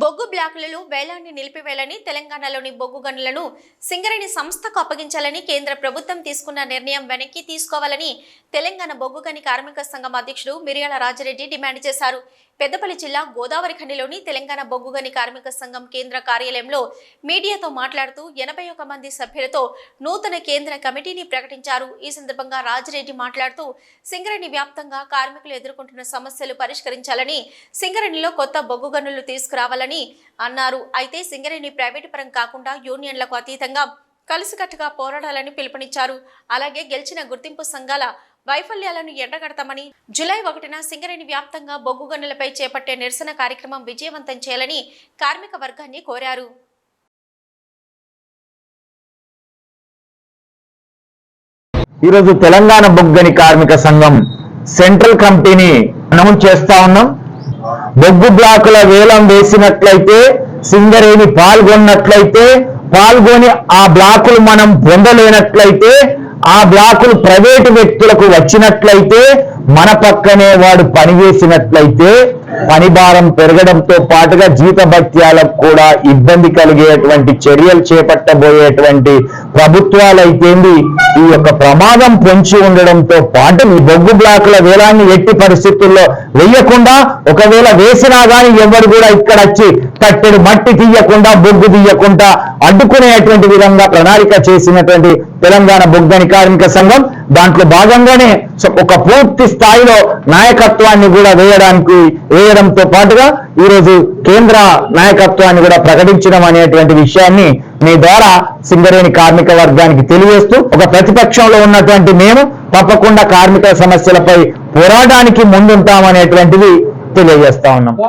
బొగ్గు బ్లాకులలో వేలాన్ని నిలిపివేయాలని తెలంగాణలోని బొగ్గు గనులను సింగరేణి సంస్థకు అప్పగించాలని కేంద్ర ప్రభుత్వం తీసుకున్న నిర్ణయం వెనక్కి తీసుకోవాలని తెలంగాణ బొగ్గు గని కార్మిక సంఘం అధ్యక్షుడు మిరియాల రాజరెడ్డి డిమాండ్ చేశారు. పెద్దపల్లి జిల్లా గోదావరి ఖండిలోని తెలంగాణ బొగ్గు గని కార్మిక సంఘం కేంద్ర కార్యాలయంలో మీడియాతో మాట్లాడుతూ ఎనభై ఒక మంది సభ్యులతో నూతన కేంద్ర కమిటీని ప్రకటించారు. ఈ సందర్భంగా రాజరెడ్డి మాట్లాడుతూ సింగరేణి వ్యాప్తంగా కార్మికులు ఎదుర్కొంటున్న సమస్యలు పరిష్కరించాలని సింగరేణిలో కొత్త బొగ్గు గనులు తీసుకురావాలని అన్నారు. అయితే సింగరేణి ప్రైవేటు పరం కాకుండా యూనియన్లకు అతీతంగా కలిసికట్టుగా పోరాడాలని పిలుపునిచ్చారు. అలాగే గెలిచిన గుర్తింపు సంఘాల వైఫల్యాలను ఎండగడతామని జులై ఒకటిన సింగరేణి వ్యాప్తంగా బొగ్గు గనులపై చేపట్టే నిరసన కార్యక్రమం విజయవంతం చేయాలని కార్మిక వర్గాన్ని కోరారు. ఈరోజు తెలంగాణ బొగ్గని కార్మిక సంఘం సెంట్రల్ కమిటీని అనౌన్స్ చేస్తా ఉన్నాం. బొగ్గు బ్లాకుల వేలం వేసినట్లయితే సింగరేణి పాల్గొన్నట్లయితే పాల్గొని ఆ బ్లాకులు మనం పొందలేనట్లయితే ఆ బ్లాకులు ప్రైవేటు వ్యక్తులకు వచ్చినట్లయితే మన పక్కనే వాడు పనిచేసినట్లయితే పని భారం పెరగడంతో పాటుగా జీతభత్యాలకు కూడా ఇబ్బంది కలిగేటువంటి చర్యలు చేపట్టబోయేటువంటి ప్రభుత్వాలైతేంది ఈ యొక్క ప్రమాదం పెంచి ఉండడంతో పాటు ఈ బొగ్గు బ్లాకుల వేలాన్ని ఎట్టి పరిస్థితుల్లో వేయకుండా ఒకవేళ వేసినా కానీ ఎవరు కూడా ఇక్కడ వచ్చి కట్టెడు మట్టి తీయకుండా బొగ్గు తీయకుండా అడ్డుకునేటువంటి విధంగా ప్రణాళిక చేసినటువంటి తెలంగాణ బొగ్గని కార్మిక సంఘం దాంట్లో భాగంగానే ఒక పూర్తి స్థాయిలో నాయకత్వాన్ని కూడా వేయడానికి వేయడంతో పాటుగా ఈరోజు కేంద్ర నాయకత్వాన్ని కూడా ప్రకటించడం అనేటువంటి విషయాన్ని మీ ద్వారా సింగరేణి కార్మిక వర్గానికి తెలియజేస్తూ ఒక ప్రతిపక్షంలో ఉన్నటువంటి మేము తప్పకుండా కార్మిక సమస్యలపై పోరాటానికి ముందుంటామనేటువంటిది తెలియజేస్తా ఉన్నాం.